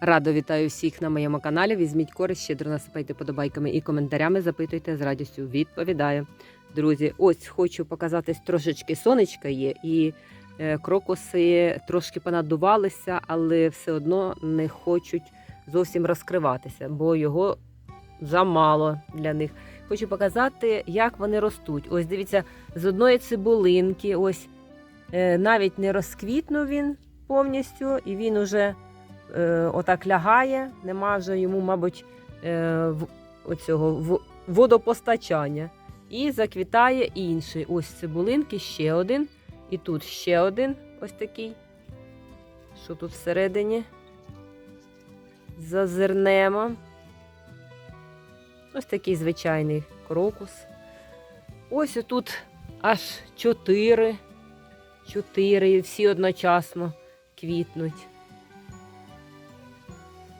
Радо вітаю всіх на моєму каналі. Візьміть користь, щедро насипайте подобайками і коментарями. Запитуйте з радістю. Відповідаю. Друзі, ось хочу показати трошечки сонечка є, і е, крокуси трошки понадувалися, але все одно не хочуть зовсім розкриватися, бо його замало для них. Хочу показати, як вони ростуть. Ось дивіться, з одної цибулинки, ось е, навіть не розквітнув він повністю, і він уже отак лягає. Нема вже йому, мабуть, е, оцього, водопостачання. І заквітає інший. Ось цибулинки, ще один. І тут ще один ось такий. Що тут всередині? Зазирнемо. Ось такий звичайний крокус. Ось тут аж чотири. Чотири, всі одночасно квітнуть.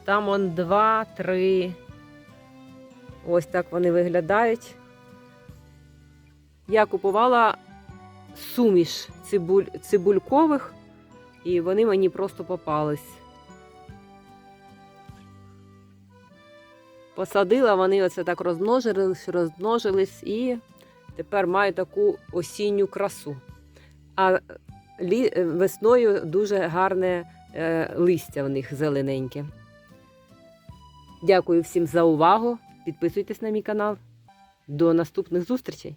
Там он два, три. Ось так вони виглядають. Я купувала суміш цибуль, цибулькових, і вони мені просто попались. Посадила, вони оце так розмножились, розмножились і тепер маю таку осінню красу. А весною дуже гарне е, листя в них зелененьке. Дякую всім за увагу. Підписуйтесь на мій канал. До наступних зустрічей!